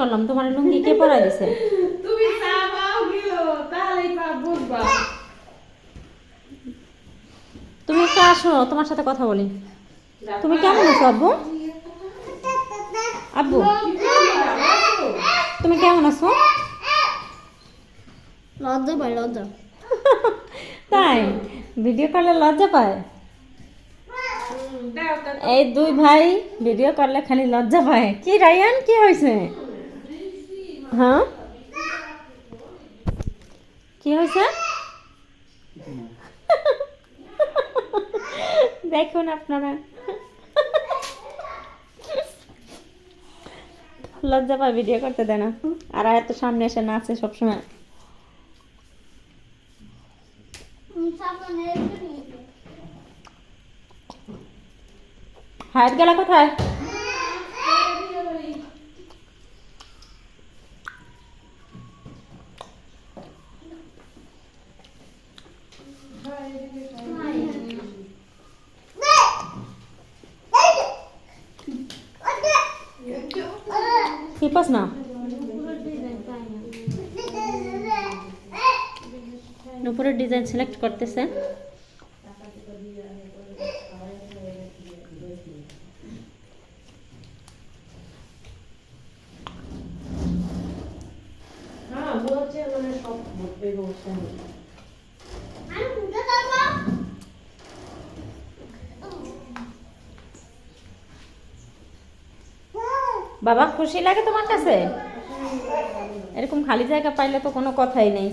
করলাম তোমার লুঙ্গি কে পরাই দিছে? তুমি চাবাও গেল তাহলেই পা বুঝবা তুমি একটু আসো তোমার সাথে কথা বলি। তুমি কেমন আছো আব্বু? আব্বু? তুমি কেমন আছো? লজ্জা পাই লজ্জা। তাই? ভিডিও কলে লজ্জা পায়? এই দুই ভাই ভিডিও করলে খালি লজ্জা পায়। কি রায়ান কি হয়েছে হ্যাঁ? কি হয়েছে? দেখুন আপনারা। লজ্জা পায় ভিডিও করতে দেয় না। আর এত সামনে এসে নাচে সবসময়। হায়াত গেলা কোথায়? পাস না উপরের ডিজাইন সিলেক্ট করতেছে হ্যাঁ ব্যবস্থা নেই বাবা খুশি লাগে তোমার কাছে? এরকম খালি জায়গা পাইলে তো কোনো কথাই নেই।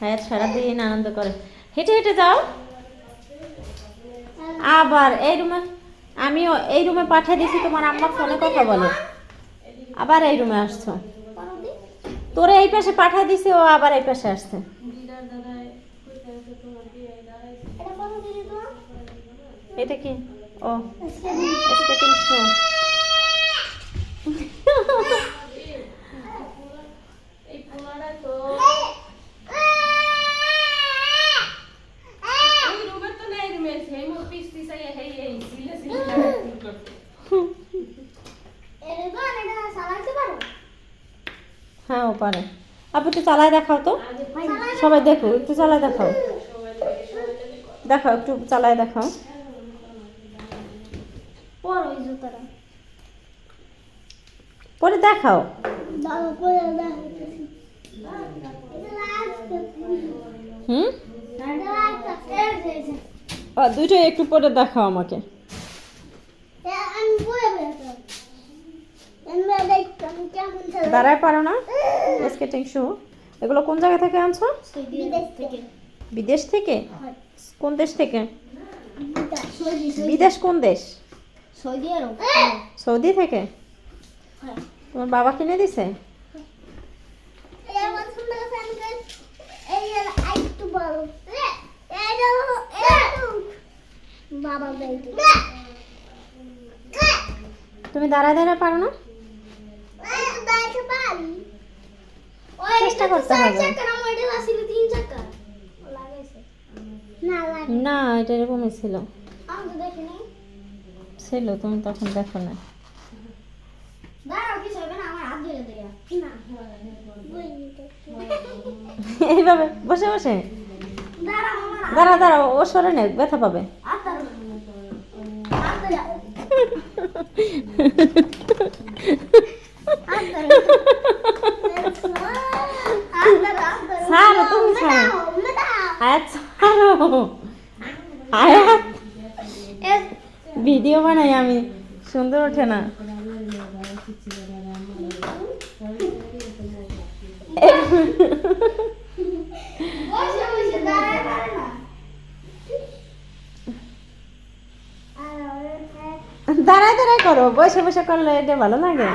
হ্যাঁ সারাদিন আনন্দ করে। হেঁটে হেঁটে যাও। আবার এই রুমে আমিও এই রুমে পাঠিয়ে দিয়েছি তোমার আম্মা ফোনে কথা বলে। আবার এই রুমে আসছো। তোরে এই পাশে পাঠিয়ে দিছি ও আবার এই পাশে আসছে। এটা কি? ও স্কেটিং শো এই পোলাটা তো এই রুমে তো নাই রুমে সেই মো পিস্তি সাই হেই এই সিলে সিলে করতে হ্যাঁ ও পারে। আপু একটু চালায় দেখাও তো। সবাই দেখো একটু চালায় দেখাও। দেখাও একটু চালায় দেখাও। পর দেখাও। হুম? দুইটাই একটু পরে দেখাও আমাকে। দাঁড়ায় পারো না। স্কেটিং শু এগুলো কোন জায়গা থেকে আনছো? বিদেশ থেকে। কোন দেশ থেকে? বিদেশ কোন দেশ? সৌদি থেকে। তোমার বাবা কিনে দিছে? তুমি দাঁড়ায় দাঁড়ায় পারো না? চেষ্টা করতে হবে। না এটা এরকমই ছিল। ছিল তুমি তখন দেখো না। এইভাবে বসে বসে। দাঁড়া দাঁড়াও ও সরে নে ব্যথা পাবে। আয়াত আয়াত ভিডিও বানাই আমি সুন্দর ওঠে না দাঁড়ায় দাঁড়ায় করো বসে বসে করলে এটা ভালো লাগে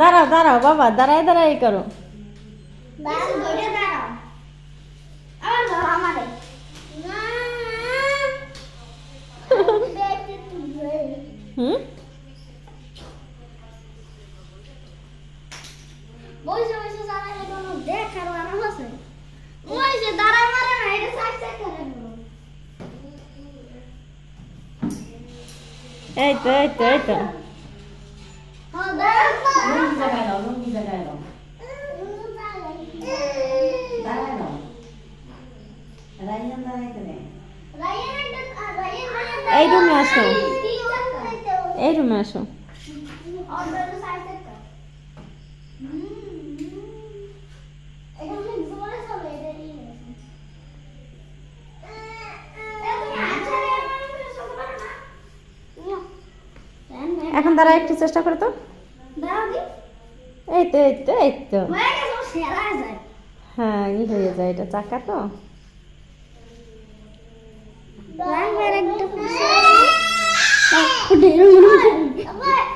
দাঁড়াও দাঁড়াও বাবা দাঁড়ায় দাঁড়াই করো। এই তো এই তো এই তো। এই রুমে আসো। এই রুমে আসো। এখন দাঁড়া একটু চেষ্টা করো তো। এই তো এই তো এই তো। হ্যাঁ ই হয়ে যায় এটা চাকা তো। Lang, meron ito po sa... Ah.